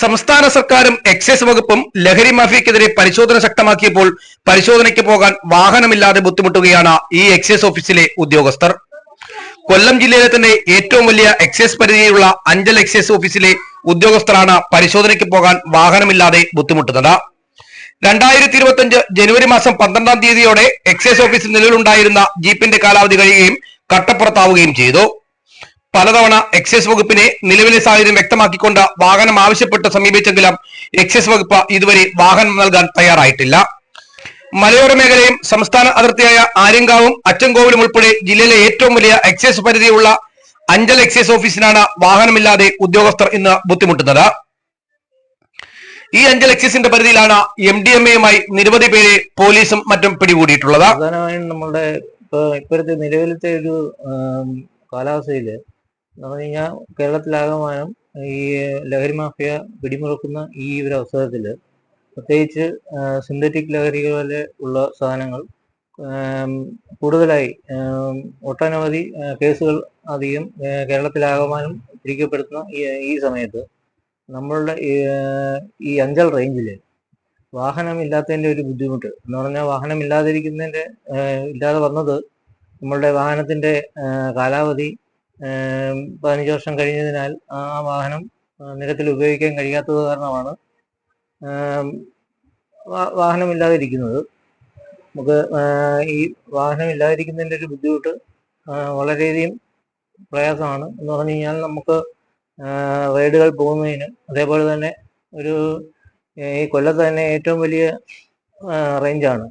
സംസ്ഥാന സർക്കാരും എക്സൈസ് വകുപ്പും ലഹരി മാഫിയക്കെതിരെ പരിശോധന ശക്തമാക്കിയപ്പോൾ പരിശോധനയ്ക്ക് പോകാൻ വാഹനമില്ലാതെ ബുദ്ധിമുട്ടുകയാണ് ഈ എക്സൈസ് ഓഫീസിലെ ഉദ്യോഗസ്ഥർ. കൊല്ലം ജില്ലയിലെ തന്നെ ഏറ്റവും വലിയ എക്സൈസ് പരിധിയിലുള്ള അഞ്ചൽ എക്സൈസ് ഓഫീസിലെ ഉദ്യോഗസ്ഥരാണ് പരിശോധനയ്ക്ക് പോകാൻ വാഹനമില്ലാതെ ബുദ്ധിമുട്ടുന്നത്. രണ്ടായിരത്തി ഇരുപത്തിയഞ്ച് ജനുവരി മാസം പന്ത്രണ്ടാം തീയതിയോടെ എക്സൈസ് ഓഫീസിൽ നിലവിലുണ്ടായിരുന്ന ജീപ്പിന്റെ കാലാവധി കഴിയുകയും കട്ടപ്പുറത്താവുകയും ചെയ്തു. പലതവണ എക്സൈസ് വകുപ്പിനെ നിലവിലെ സാഹചര്യം വ്യക്തമാക്കിക്കൊണ്ട് വാഹനം ആവശ്യപ്പെട്ട് സമീപിച്ചെങ്കിലും എക്സൈസ് വകുപ്പ് ഇതുവരെ വാഹനം നൽകാൻ തയ്യാറായിട്ടില്ല. മലയോര മേഖലയും സംസ്ഥാന അതിർത്തിയായ ആര്യങ്കാവും അച്ചൻകോവിലും ഉൾപ്പെടെ ജില്ലയിലെ ഏറ്റവും വലിയ എക്സൈസ് പരിധിയുള്ള അഞ്ചൽ എക്സൈസ് ഓഫീസിനാണ് വാഹനമില്ലാതെ ഉദ്യോഗസ്ഥർ ഇന്ന് ബുദ്ധിമുട്ടുന്നത്. ഈ അഞ്ചൽ എക്സൈസിന്റെ പരിധിയിലാണ് എം ഡി എം എയുമായി നിരവധി പേരെ പോലീസും മറ്റും പിടികൂടിയിട്ടുള്ളത്. പ്രധാനമായും നമ്മുടെ ഇപ്പൊ ഇപ്പോഴത്തെ നിലവിലത്തെ ഒരു കാലാവസ്ഥയിൽ എന്ന് പറഞ്ഞു കഴിഞ്ഞാൽ കേരളത്തിലാകമാനം ഈ ലഹരി മാഫിയ പിടിമുറുക്കുന്ന ഈ ഒരു അവസരത്തിൽ പ്രത്യേകിച്ച് സിന്തറ്റിക് ലഹരികളിലെ ഉള്ള സാധനങ്ങൾ കൂടുതലായി ഒട്ടനവധി കേസുകൾ അധികം കേരളത്തിലാകമാനം പിടിക്കപ്പെടുന്ന ഈ ഈ സമയത്ത് നമ്മളുടെ ഈ, അഞ്ചൽ റേഞ്ചിൽ വാഹനം ഇല്ലാത്തതിന്റെ വാഹനമില്ലാത്തതിന്റെ ഒരു ബുദ്ധിമുട്ട് എന്ന് പറഞ്ഞാൽ വാഹനം ഇല്ലാതിരിക്കുന്നതിന്റെ ഇല്ലാതെ വന്നത് നമ്മളുടെ വാഹനത്തിന്റെ കാലാവധി പതിനഞ്ച് വർഷം കഴിഞ്ഞതിനാൽ ആ വാഹനം നിരത്തിൽ ഉപയോഗിക്കാൻ കഴിയാത്തത് കാരണമാണ് വാഹനമില്ലാതിരിക്കുന്നത്. നമുക്ക് ഈ വാഹനം ഇല്ലാതിരിക്കുന്നതിന്റെ ഒരു ബുദ്ധിമുട്ട് വളരെയധികം പ്രയാസമാണ്. എന്ന് പറഞ്ഞു കഴിഞ്ഞാൽ നമുക്ക് റൈഡുകൾ പോകുന്നതിന് അതേപോലെ തന്നെ ഒരു ഈ കൊല്ലത്ത് തന്നെ ഏറ്റവും വലിയ റേഞ്ചാണ്.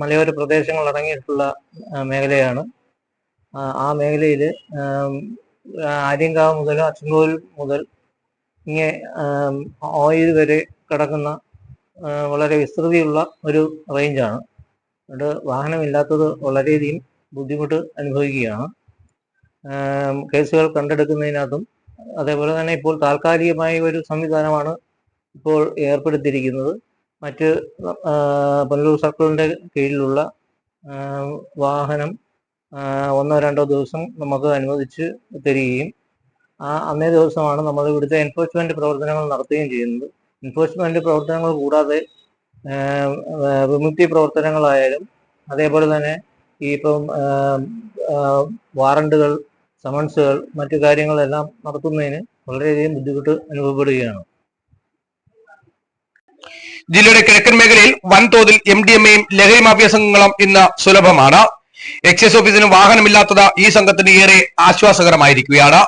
മലയോര പ്രദേശങ്ങൾ അടങ്ങിയിട്ടുള്ള മേഖലയാണ്. ആ- മേഖലയിൽ ആര്യങ്കാവ് മുതൽ അച്ചൻകോവിൽ മുതൽ ഇങ്ങനെ ഓയിൽ വരെ കിടക്കുന്ന വളരെ വിസ്തൃതിയുള്ള ഒരു റേഞ്ചാണ്. അതുകൊണ്ട് വാഹനമില്ലാത്തത് വളരെയധികം ബുദ്ധിമുട്ട് അനുഭവിക്കുകയാണ്. കേസുകൾ കണ്ടെടുക്കുന്നതിനകത്തും അതേപോലെ തന്നെ ഇപ്പോൾ താൽക്കാലികമായ ഒരു സംവിധാനമാണ് ഇപ്പോൾ ഏർപ്പെടുത്തിയിരിക്കുന്നത്. മറ്റ് പുനലൂർ സർക്കിളിന്റെ കീഴിലുള്ള വാഹനം ഒന്നോ രണ്ടോ ദിവസം നമുക്ക് അനുവദിച്ച് തരികയും ആ അന്നേ ദിവസമാണ് നമ്മൾ ഇവിടുത്തെ എൻഫോഴ്സ്മെന്റ് പ്രവർത്തനങ്ങൾ നടത്തുകയും ചെയ്യുന്നത്. എൻഫോഴ്സ്മെന്റ് പ്രവർത്തനങ്ങൾ കൂടാതെ വിമുക്തി പ്രവർത്തനങ്ങളായാലും അതേപോലെ തന്നെ ഈ ഇപ്പം വാറണ്ടുകൾ സമൺസുകൾ മറ്റു കാര്യങ്ങളെല്ലാം നടത്തുന്നതിന് വളരെയധികം ബുദ്ധിമുട്ട് അനുഭവപ്പെടുകയാണ്. ജില്ലയുടെ കിഴക്കൻ മേഖലയിൽ വൻതോതിൽ എം ഡി എം എയും ലഹരി മാഫിയ സംഘങ്ങളും ഇന്ന് സുലഭമാണ്. എക്സൈസ് ഓഫീസിന് വാഹനമില്ലാത്തത് ഈ സംഘത്തിന് ഏറെ ആശ്വാസകരമായിരിക്കുകയാണ്.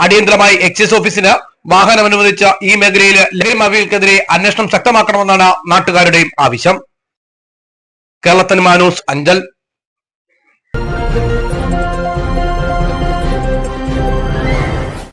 അടിയന്തരമായി എക്സൈസ് ഓഫീസിന് വാഹനം അനുവദിച്ച ഈ മേഖലയിൽ ലഹരി അന്വേഷണം ശക്തമാക്കണമെന്നാണ് നാട്ടുകാരുടെയും ആവശ്യം. കേരളത്തിന് മാനൂസ് അഞ്ചൽ.